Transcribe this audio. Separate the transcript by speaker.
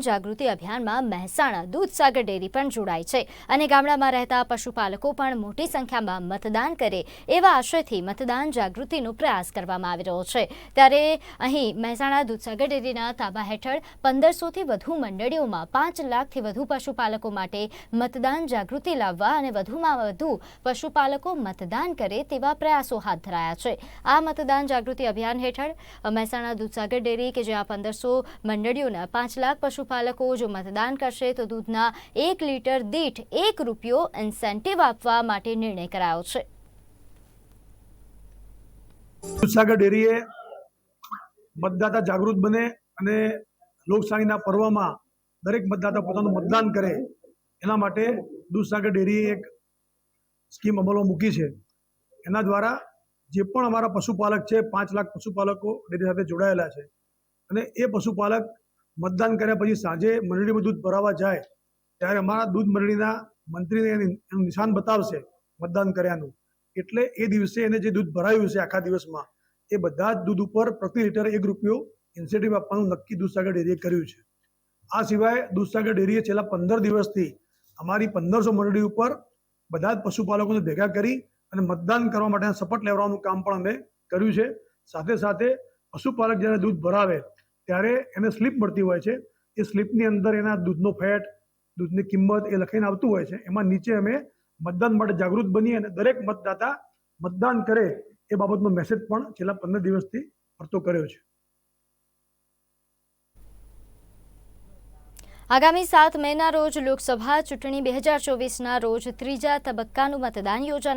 Speaker 1: જાગૃતિ અભિયાનમાં મહેસાણા, દૂધસાગર ડેરી પણ જોડાય છે અને ગામડામાં રહેતા પશુપાલકો પણ મોટી સંખ્યામાં મતદાન કરે એવા આશયથી મતદાન જાગૃતિનો પ્રયાસ કરવામાં આવી રહ્યો છે. ત્યારે અહીં મહેસાણા, દૂધસાગર ડેરીના તાબા હેઠળ પંદરસોથી વધુ મંડળીઓમાં પાંચ લાખથી વધુ પશુપાલકો માટે મતદાન જાગૃતિ લાવવા અને વધુમાં વધુ પશુપાલકો મતદાન કરે તેવા પ્રયાસો હાથ ધરાયા છે. આ મતદાન જાગૃતિ અભિયાન હેઠળ મહેસાણા, દૂધસાગર ડેરી કે જ્યાં પંદરસો મંડળીઓના પાંચ લાખ પશુપાલકો જો મતદાન કરશે તો દૂધના એક લીટર દીઠ એક રૂપિયો ઇન્સેન્ટિવ આપવા માટે નિર્ણય કરાયો છે.
Speaker 2: દૂધસાગર ડેરીએ મતદાતા જાગૃત બને અને લોકશાહીના પર્વમાં દરેક મતદાતા પોતાનું મતદાન કરે એના માટે દૂધસાગર ડેરીએ એક સ્કીમ અમલમાં મૂકી છે. એના દ્વારા જે પણ અમારા પશુપાલક છે, પાંચ લાખ પશુપાલકો ડેરી સાથે જોડાયેલા છે અને એ પશુપાલક મતદાન કર્યા પછી સાંજે મંડળીમાં દૂધ ભરાવા જાય, ત્યારે અમારા દૂધ મંડળીના મંત્રીને એનું નિશાન બતાવશે મતદાન કર્યાનું. એટલે એ દિવસે એને જે દૂધ ભરાયું છે આખા દિવસમાં, એ બધા જ દૂધ ઉપર પ્રતિ લીટર એક રૂપિયો ઇન્સેન્ટિવ આપવાનું નક્કી દૂધસાગર ડેરીએ કર્યું છે. આ સિવાય દૂધસાગર ડેરીએ છેલ્લા પંદર દિવસથી અમારી પંદરસો મંડળી ઉપર બધા જ પશુપાલકોને ભેગા કરી અને મતદાન કરવા માટેના શપથ લેવડાવવાનું કામ પણ અમે કર્યું છે. સાથે સાથે પશુપાલક જ્યારે દૂધ ભરાવે ત્યારે એને સ્લીપ મળતી હોય છે. એ સ્લીપની અંદર એના દૂધનો ફેટ, દૂધની કિંમત એ લખીને આવતું હોય છે. એમાં નીચે અમે મતદાન માટે જાગૃત બની અને દરેક મતદાતા મતદાન કરે એ બાબતનો મેસેજ પણ છેલ્લા પંદર દિવસથી ફરતો કર્યો છે.
Speaker 1: આગામી સાત મેના રોજ લોકસભા ચૂંટણી બે હજાર ચોવીસના રોજ ત્રીજા તબક્કાનું મતદાન યોજાનાર